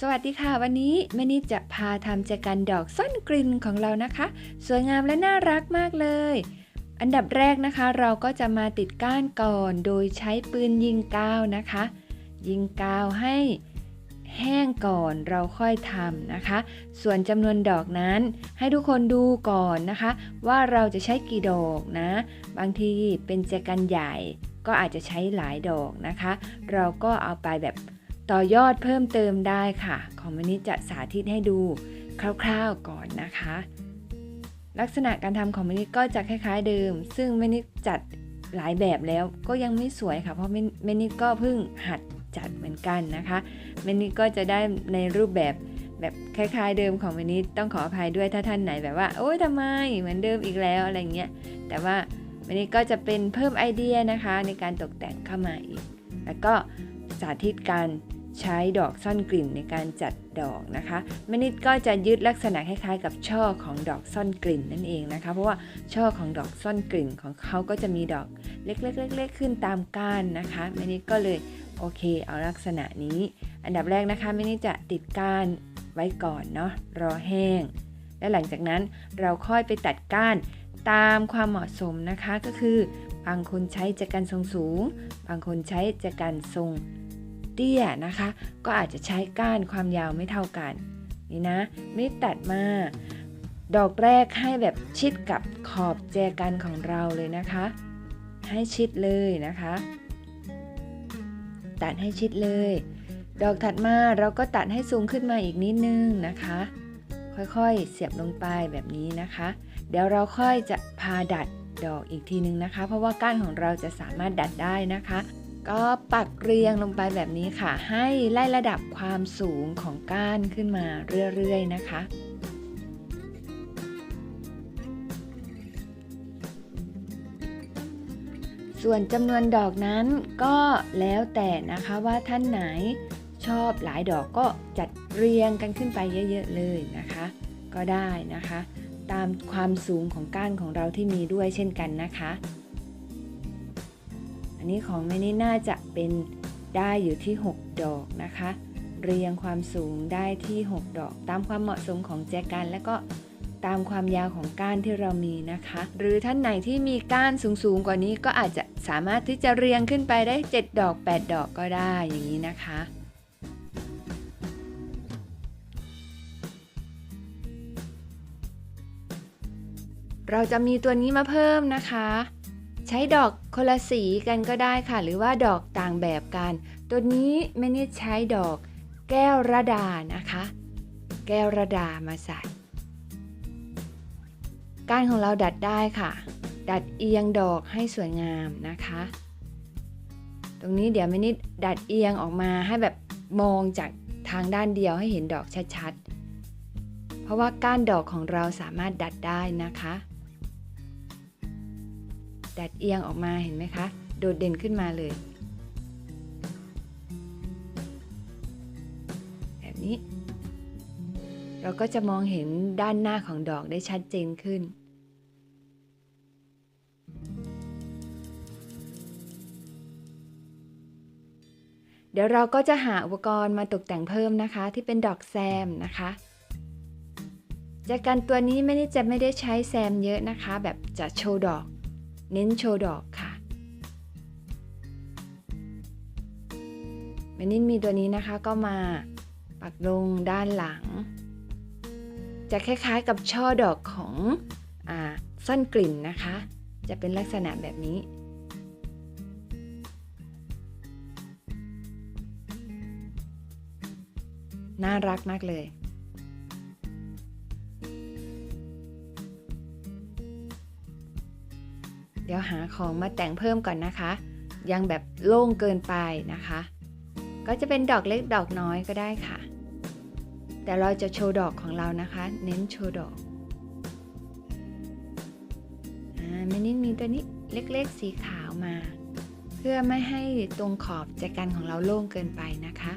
สวัสดีค่ะ วันนี้แม่นิดจะพาทำแจกันดอกซ่อนกลิ่นของเรานะคะ สวยงามและน่ารักมากเลย อันดับแรกนะคะ เราก็จะมาติดก้านก่อน โดยใช้ปืนยิงกาวนะคะ ยิงกาวให้แห้งก่อนเราค่อยทำนะคะ ส่วนจำนวนดอกนั้น ให้ทุกคนดูก่อนนะคะ ว่าเราจะใช้กี่ดอกนะ บางทีเป็นแจกันใหญ่ก็อาจจะใช้หลายดอกนะคะ เราก็เอาไปแบบ ต่อยอดเพิ่มเติมได้ค่ะ ของมนิดจะสาธิตให้ดูคร่าวๆก่อนนะคะ ลักษณะการทำของมนิก็จะคล้ายๆเดิม ซึ่งมนิจัดหลายแบบแล้วก็ยังไม่สวยค่ะ เพราะมนิก็เพิ่งหัดจัดเหมือนกันนะคะมนิก็จะได้ในรูปแบบแบบคล้ายๆเดิมของมนิต้องขออภัยด้วยถ้าท่านไหนแบบว่า โอ๊ยทำไมเหมือนเดิมอีกแล้วอะไรเงี้ย แต่ว่าวันนี้ก็จะเป็นเพิ่มไอเดียนะคะในการตกแต่งเข้ามาอีก แล้วก็สาธิตการ ใช้ดอกซ่อนกลิ่นในการจัดดอกนะคะแม่นิดก็จะยึดลักษณะคล้ายๆ กับช่อของดอกซ่อนกลิ่นนั่นเองนะคะ เพราะว่าช่อของดอกซ่อนกลิ่นของเขาก็จะมีดอกเล็กๆๆขึ้นตามก้านนะคะแม่นิดก็เลยโอเค เอาลักษณะนี้ อันดับแรกนะคะแม่นิดจะติดก้านไว้ก่อนเนาะรอแห้ง และหลังจากนั้นเราค่อยไปตัดก้านตามความเหมาะสมนะคะก็คือบางคนใช้จักรันทรงสูง บางคนใช้จักรันทรง เตี้ยนะคะ ก็อาจจะใช้ก้านความยาวไม่เท่ากัน นี่นะ ไม่ตัดมา ดอกแรกให้แบบชิดกับขอบแจกันของเราเลยนะคะ ให้ชิดเลยนะคะ ตัดให้ชิดเลย ดอกถัดมาเราก็ตัดให้สูงขึ้นมาอีกนิดนึงนะคะ ค่อยๆเสียบลงไปแบบนี้นะคะ เดี๋ยวเราค่อยจะพาดัดดอกอีกทีนึงนะคะ เพราะว่าก้านของเราจะสามารถดัดได้นะคะ ก็ปักเรียงลงไปแบบนี้ค่ะ ให้ไล่ระดับความสูงของก้านขึ้นมาเรื่อยๆนะคะ ส่วนจำนวนดอกนั้นก็แล้วแต่นะคะว่าท่านไหนชอบหลายดอกก็จัดเรียงกันขึ้นไปเยอะๆเลยนะคะ ก็ได้นะคะ ตามความสูงของก้านของเราที่มีด้วยเช่นกันนะคะ อันนี้ของแม่นี่น่าจะเป็นได้อยู่ที่ 6 ดอกนะคะ เรียงความสูงได้ที่ 6 ดอก ตามความเหมาะสมของแจกันและก็ตามความยาวของก้านที่เรามีนะคะ หรือท่านไหนที่มีก้านสูงๆกว่านี้ก็อาจจะสามารถที่จะเรียงขึ้นไปได้ 7 ดอก 8 ดอกก็ได้อย่างนี้นะคะเราจะมีตัวนี้มาเพิ่มนะคะ ใช้ดอกคนละสีกันก็ได้ค่ะ หรือว่าดอกต่างแบบกัน ตัวนี้ไม่ได้ใช้ดอกแก้วระดานะคะ แก้วระดามาใส่ ก้านของเราดัดได้ค่ะ ดัดเอียงดอกให้สวยงามนะคะ ตรงนี้เดี๋ยวไม่นิดดัดเอียงออกมาให้แบบมองจากทางด้านเดียวให้เห็นดอกชัดๆ เพราะว่าก้านดอกของเราสามารถดัดได้นะคะ ดัดเอียงออกมาเห็นไหมคะ โดดเด่นขึ้นมาเลย แบบนี้ เราก็จะมองเห็นด้านหน้าของดอกได้ชัดเจนขึ้น เดี๋ยวเราก็จะหาอุปกรณ์มาตกแต่งเพิ่มนะคะ ที่เป็นดอกแซมนะคะจากการตัวนี้ไม่ได้จะไม่ได้ใช้แซมเยอะนะคะ แบบจะโชว์ดอก เน้นโชว์ดอกค่ะแมนินมีตัวนี้นะคะก็มาปักลงด้านหลัง จะคล้ายๆกับช่อดอกของอาซ่อนกลิ่นนะคะ จะเป็นลักษณะแบบนี้น่ารักมากเลย เดี๋ยวหาของมาแต่งเพิ่มก่อนนะคะ ยังแบบโล่งเกินไปนะคะ ก็จะเป็นดอกเล็กดอกน้อยก็ได้ค่ะ แต่เราจะโชว์ดอกของเรานะคะ เน้นโชว์ดอกอ่าแม่นิดมีตัวนี้เล็กๆสีขาวมา เพื่อไม่ให้ตรงขอบแจกันของเราโล่งเกินไปนะคะ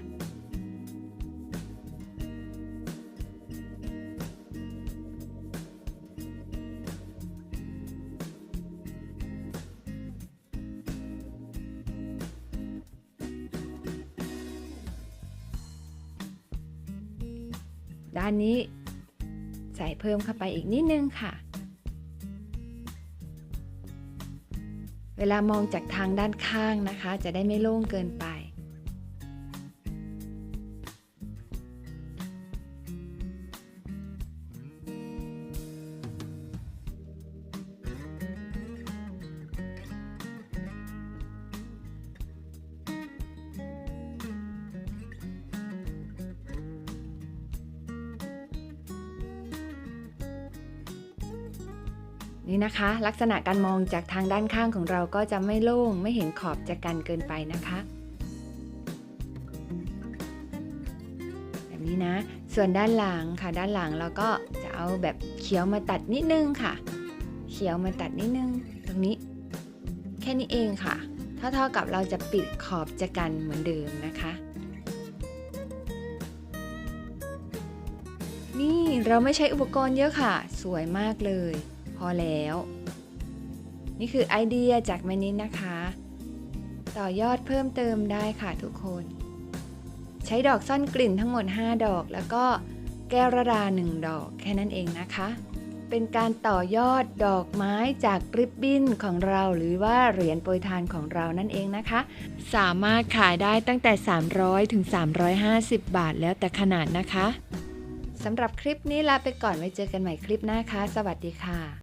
ด้านนี้ ใส่เพิ่มเข้าไปอีกนิดนึงค่ะ เวลามองจากทางด้านข้างนะคะ จะได้ไม่โล่งเกินไป นี่นะคะ ลักษณะการมองจากทางด้านข้างของเราก็จะไม่โล่งไม่เห็นขอบจากกันเกินไปนะคะ แบบนี้นะ ส่วนด้านหลังค่ะ ด้านหลังเราก็จะเอาแบบเขียวมาตัดนิดนึงค่ะ เขียวมาตัดนิดนึง ตรงนี้ แค่นี้เองค่ะ เท่าๆกับเราจะปิดขอบจากกันเหมือนเดิมนะคะนี่เราไม่ใช้อุปกรณ์เยอะค่ะ สวยมากเลย พอแล้ว นี่คือไอเดียจากแมนินนะคะ ต่อยอดเพิ่มเติมได้ค่ะทุกคน ใช้ดอกซ่อนกลิ่นทั้งหมด 5 ดอก แล้วก็แก้วระดา 1 ดอกแค่นั้นเองนะคะ เป็นการต่อยอดดอกไม้จากริบบิ้นของเราหรือว่าเหรียญโปรยทานของเรานั่นเองนะคะ สามารถขายได้ตั้งแต่ 300ถึง350 บาทแล้วแต่ขนาดนะคะสำหรับคลิปนี้ลาไปก่อนไว้เจอกันใหม่คลิปหน้าค่ะสวัสดีค่ะ